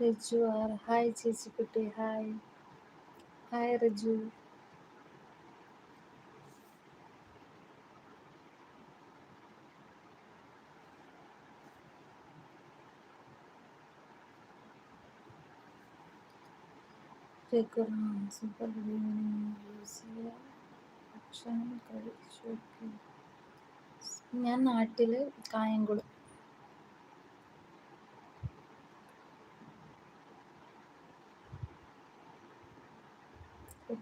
Riju R hi ചേച്ചിക്കുട്ടി hi hi Riju. ഭക്ഷണം കഴിച്ചു ഞാൻ നാട്ടിൽ Kayamkulam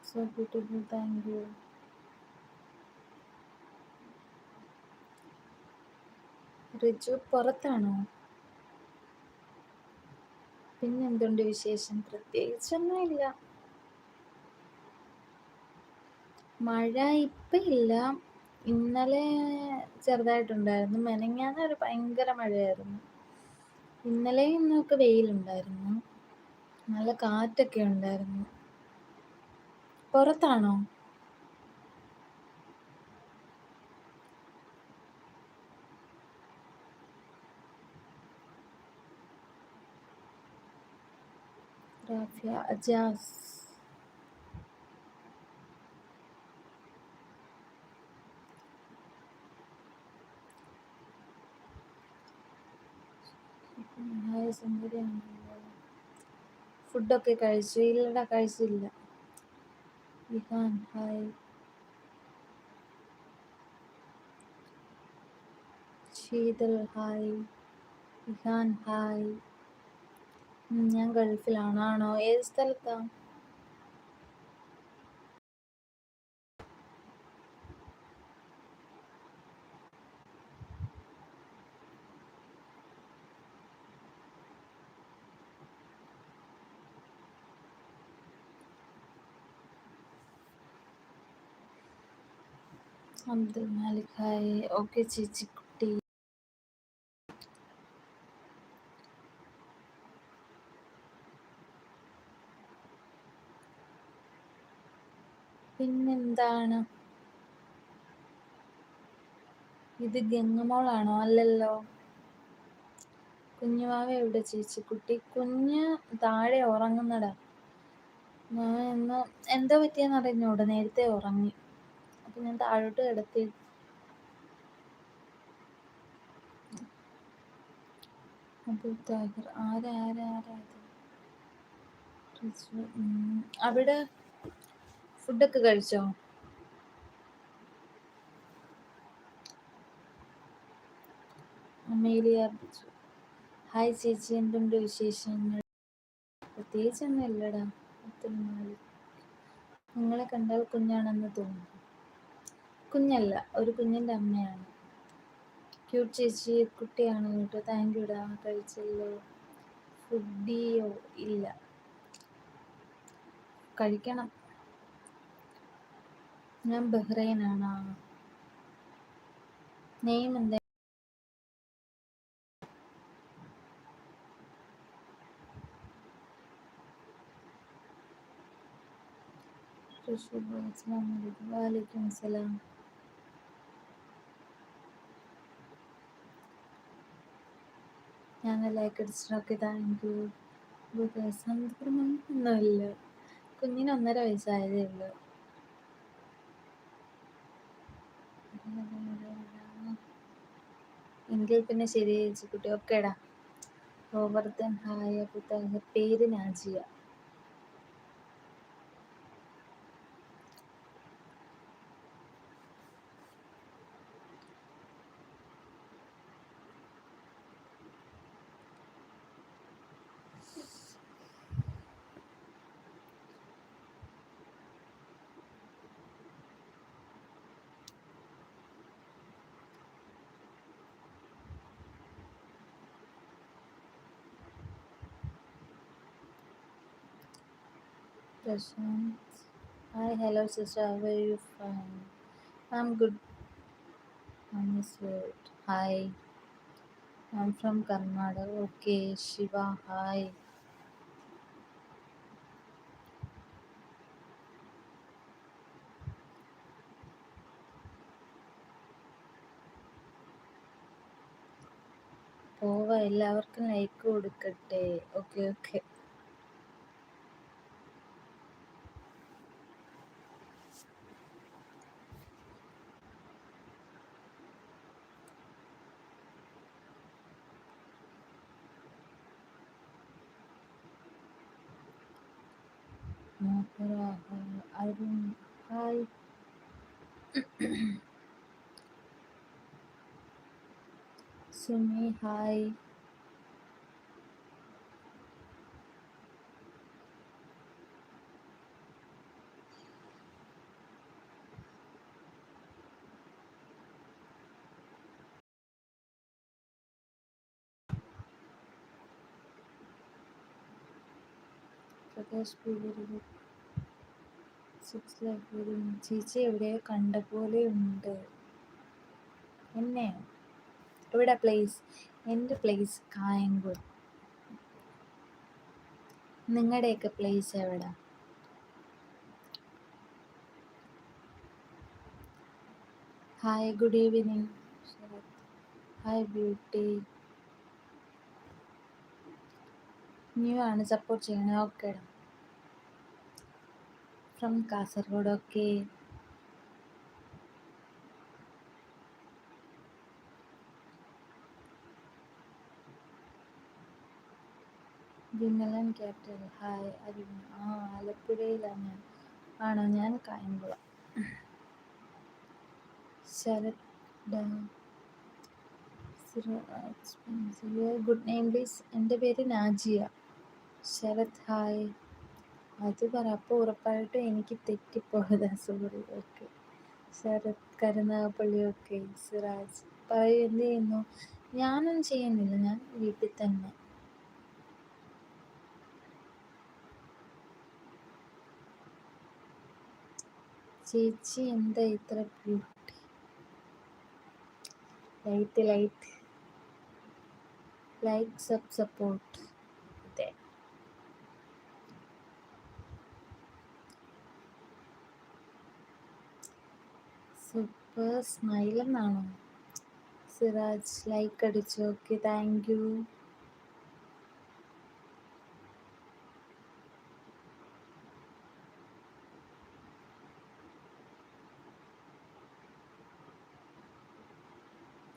so beautiful thank you Riju പുറത്താണോ? പിന്നെന്തുണ്ട് വിശേഷം? പ്രത്യേകിച്ചൊന്നുമില്ല മഴ ഇപ്പം ഇല്ല. ഇന്നലെ ചെറുതായിട്ടുണ്ടായിരുന്നു. മെനങ്ങാന്ന് ഒരു ഭയങ്കര മഴയായിരുന്നു. ഇന്നലെ ഇന്നൊക്കെ വെയിലുണ്ടായിരുന്നു. നല്ല കാറ്റൊക്കെ ഉണ്ടായിരുന്നു. പുറത്താണോ? റാഫിയ അജാസ്. ഫുഡൊക്കെ കഴിച്ചു. ഇല്ലടാ കഴിച്ചില്ല. Vihaan hi Sheethal hi Vihaan hi ഞാൻ ഗൾഫിലാണ്. ആണോ? ഏത് സ്ഥലത്താണ് അബ്ദുൽ മാലിക് ഹായ് ഓക്കെ ചേച്ചിക്കുട്ടി പിന്നെന്താണ്? ഇത് ഗംഗമോളാണോ അല്ലല്ലോ. കുഞ്ഞുമാവ എവിടെ ചേച്ചിക്കുട്ടി കുഞ്ഞ് താഴെ ഉറങ്ങുന്നടാ ഞാൻ ഇന്ന് എന്താ പറ്റിയെന്ന് അറിഞ്ഞൂടെ. നേരത്തെ ഉറങ്ങി. അപ്പം ഞാൻ താഴോട്ട് കിടത്തി അബുൽ താഹിർ ആരാ ആരാ ആരാ അവിടെ ഫുഡൊക്കെ കഴിച്ചോ? അമേലിയ ഹായ് ചേച്ചി എന്തുണ്ട് വിശേഷങ്ങൾ പ്രത്യേകിച്ചൊന്നും ഇല്ലടാ. നിങ്ങളെ കണ്ടാൽ കുഞ്ഞാണെന്ന് തോന്നുന്നു. കുഞ്ഞല്ല ഒരു കുഞ്ഞിന്റെ അമ്മയാണ്. ക്യൂട്ട് ചേച്ചി കുട്ടിയാണ്. കേട്ടോ താങ്ക് യുടാ കഴിച്ചല്ലോ. ഫുഡിയോ ഇല്ല. കഴിക്കണം. ഞാൻ ബഹ്റൈനാണ്. നെയിം എന്താ? വാലിക്കും അസ്സലാം ഞാൻ ലൈക്ക് അടിച്ചിട്ടൊക്കെ താങ്ക് യു ഒന്നുമില്ല കുഞ്ഞിന് ഒന്നര വയസ്സായതേ ഉള്ളൂ. എങ്കിൽ പിന്നെ ശരി ചേച്ചി കുട്ടി ഓക്കേടാ ഓവർത്തൻ ഹായ് പുത്ത പേര് Najiya Prashant. Hi, hello sister. How are you? Fine. I'm good. I'm sweet. Hi. I'm from Karnataka. Okay, Shiva. Hi. പോവാ എല്ലാവർക്കും ലൈക്ക് കൊടുക്കട്ടെ okay okay Arun hi Sumi hi Prakash പൂവരുത് six ചേച്ചി എവിടെയോ കണ്ട പോലെ ഉണ്ട് എന്നെ? എവിടെ പ്ലേസ് എന്റെ പ്ലേസ് കായംകുളം. നിങ്ങളുടെയൊക്കെ പ്ലേസ് എവിടെ? Hi good evening hi beauty new ആണ് സപ്പോർട്ട് ചെയ്യണേ. Okay from Kasaragod okay Vimalan captain hi Arun ആ ആലപ്പുഴയിലാണ്. ആണോ? ഞാൻ Kayamkulam. Sarath good name please. എന്റെ പേര് നാജിയ. ശരത് ഹായ് അത് പറ. അപ്പോൾ ഉറപ്പായിട്ടും എനിക്ക് തെറ്റിപ്പോയതാ sorry okay Sarath Karunagappally okay Siraj. പറയൂ എന്ത് ചെയ്യുന്നു? ഞാനൊന്നും ചെയ്യുന്നില്ല. ഞാൻ വീട്ടിൽ തന്നെ. ചേച്ചി എന്താ ഇത്ര beauty light light like sub support അതെ സൂപ്പർ സ്മൈൽ എന്നാണോ? സിറാജ് ലൈക്ക് അടിച്ചു. Okay thank you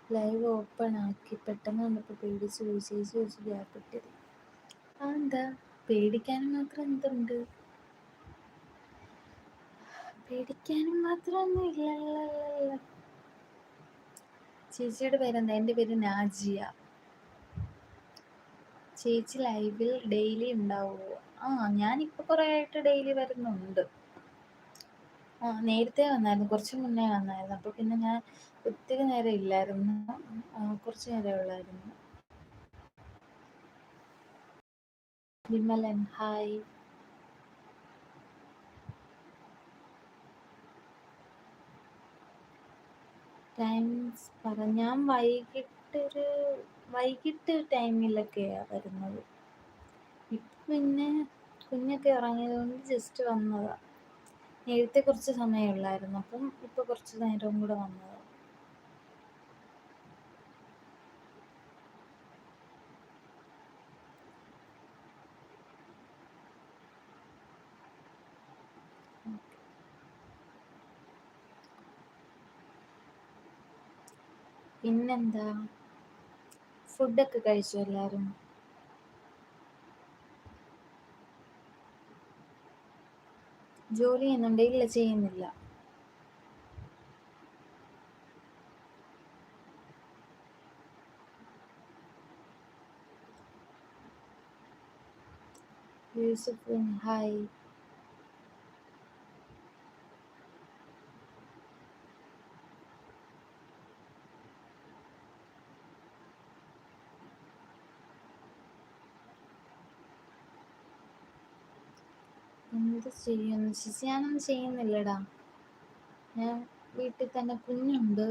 live open ആക്കി. പെട്ടെന്ന് വന്നപ്പോൾ പേടിച്ച് ചോദിച്ചു ചേച്ചി വെച്ച് ഗ്യാപ്പ് ഇട്ടത് ആ എന്താ? പേടിക്കാനും മാത്രം എന്തുണ്ട്? പേടിക്കാനും മാത്രമൊന്നും ഇല്ലല്ലോ ചേച്ചിയുടെ പേരെന്താ? എന്റെ പേര് നാജിയ. ചേച്ചി ലൈവിൽ ഡെയിലി ഉണ്ടാവുമോ? ആ ഞാനിപ്പോൾ കുറേ ആയിട്ട് ഡെയിലി വരുന്നുണ്ട്. ആ നേരത്തെ വന്നായിരുന്നു. കുറച്ച് മുന്നേ വന്നായിരുന്നു. അപ്പോൾ പിന്നെ ഞാൻ ഒത്തിരി നേരം ഇല്ലായിരുന്നു. കുറച്ച് നേരം ഉള്ളായിരുന്നു. വിമലൻ ഹായ്. ടൈംസ് പറ ഞാൻ വൈകിട്ടൊരു വൈകിട്ട് ടൈമിലൊക്കെയാണ് വരുന്നത്. ഇപ്പം പിന്നെ കുഞ്ഞൊക്കെ ഇറങ്ങിയതുകൊണ്ട് ജസ്റ്റ് വന്നതാണ് നേരത്തെ കുറച്ച് സമയമുള്ളായിരുന്നു. അപ്പം ഇപ്പോൾ കുറച്ച് നേരവും കൂടെ വന്നത്. പിന്നെന്താ? ഫുഡൊക്കെ കഴിച്ചു എല്ലാവരും ജോലി ചെയ്യുന്നുണ്ട്. ഇല്ല ചെയ്യുന്നില്ല. യൂസഫ് ഹായ്. എന്ത് ചെയ്യുന്നു. ചേച്ചി ഞാനൊന്നും ചെയ്യുന്നില്ലടാ. ഞാൻ വീട്ടിൽ തന്നെ കുഞ്ഞുണ്ട്.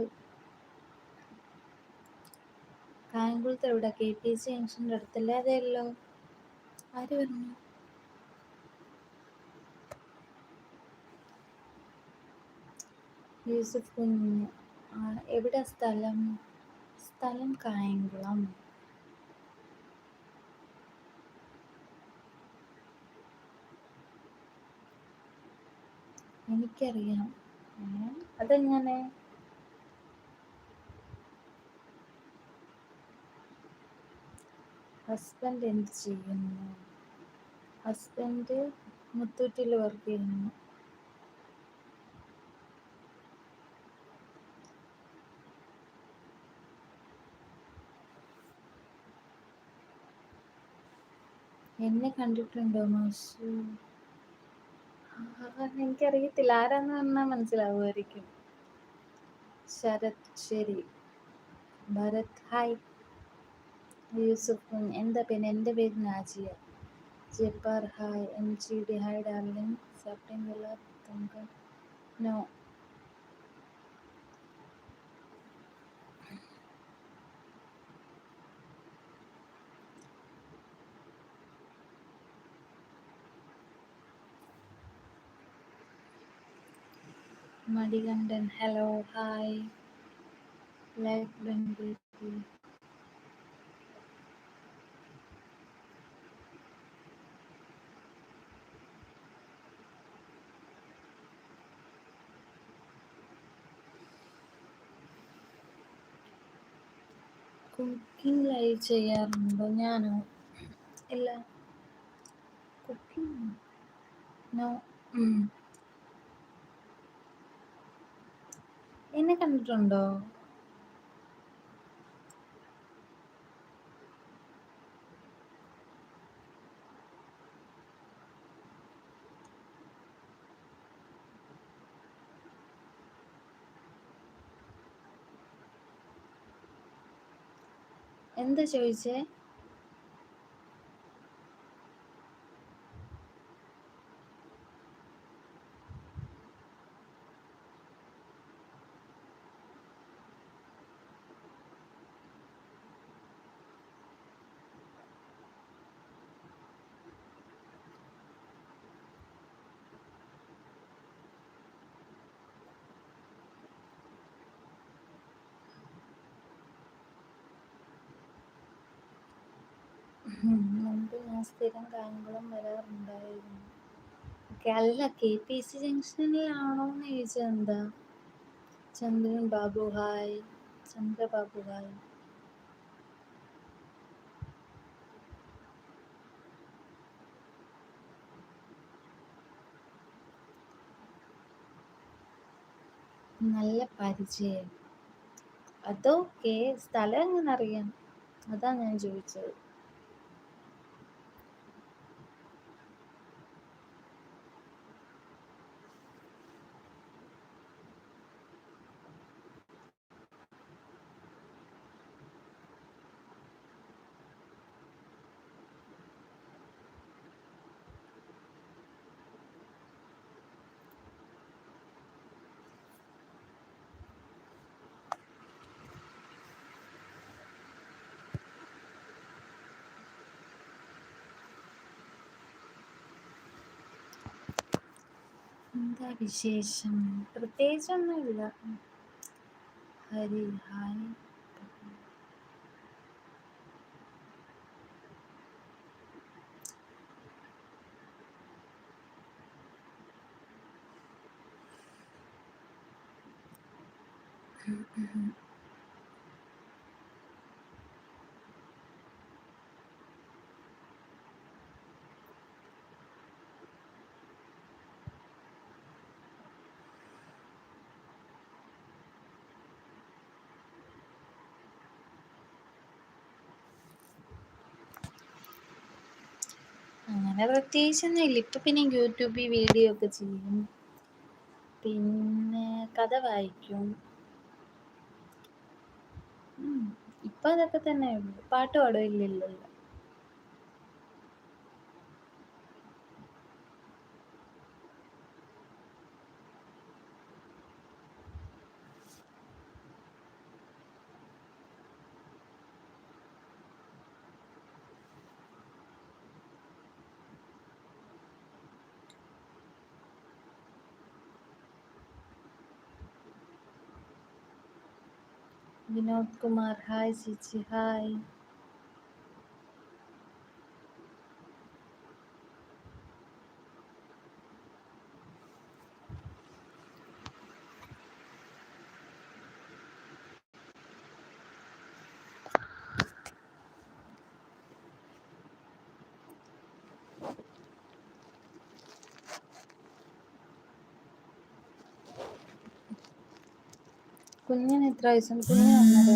കായംകുളത്ത് എവിടെ? കെ പി സി ജംഗ്ഷന്റെ അടുത്തല്ലേ അതെയല്ലോ ആര് പറഞ്ഞു? യൂസഫ് കുഞ്ഞ്. എവിടെ സ്ഥലം? സ്ഥലം കായംകുളം. എനിക്കറിയാം. അതെങ്ങനെ? ഹസ്ബൻഡ് എന്ത് ചെയ്യുന്നു? ഹസ്ബൻഡ് മുത്തൂറ്റിൽ വർക്ക് ചെയ്യുന്നു. എന്നെ കണ്ടിട്ടുണ്ടോ മാഷു? എനിക്കറിയത്തില്ല. ആരാന്ന് പറഞ്ഞാൽ മനസ്സിലാവുമായിരിക്കും. ശരത് ശരി. ഭരത് ഹായ് യൂസുഫ് എന്താ പേര് എന്റെ പേര് Najiya. Jappar hi M G D hi darling. September no. Madikandan hello hi life bangle cooking live ചെയ്യാറുണ്ടോ? ഞാനോ? ഇല്ല. കുക്കിംഗ് നോ എന്നെ കണ്ടിട്ടുണ്ടോ? എന്താ ചോദിച്ചേ? മുമ്പ് ഞാൻ സ്ഥിരം കായംകുളം വരാറുണ്ടായിരുന്നു. അല്ല കെ പി സി ജംഗ്ഷനിലാണോ എന്ന് ചോദിച്ചത് എന്താ? Chandran Babu hi Chandrababu hi. നല്ല പരിചയം. അതൊക്കെ സ്ഥലം എങ്ങനെ അറിയാം അതാ ഞാൻ ചോദിച്ചത്. എന്താ വിശേഷം? പ്രത്യേകിച്ചൊന്നുമില്ല. ഹരി ഹായ്. അങ്ങനെ പ്രത്യേകിച്ചൊന്നും ഇല്ല. ഇപ്പൊ പിന്നെ യൂട്യൂബിൽ വീഡിയോ ഒക്കെ ചെയ്യും. പിന്നെ കഥ വായിക്കും. ഇപ്പൊ അതൊക്കെ തന്നെ പാട്ട് പാടുമില്ലല്ലോ വിനോദ് കുമാർ. ഹായ് ചേച്ചി. ഹായ്. കുഞ്ഞിന് എത്ര വയസ്സുണ്ട്. കുഞ്ഞിന് ഒന്നര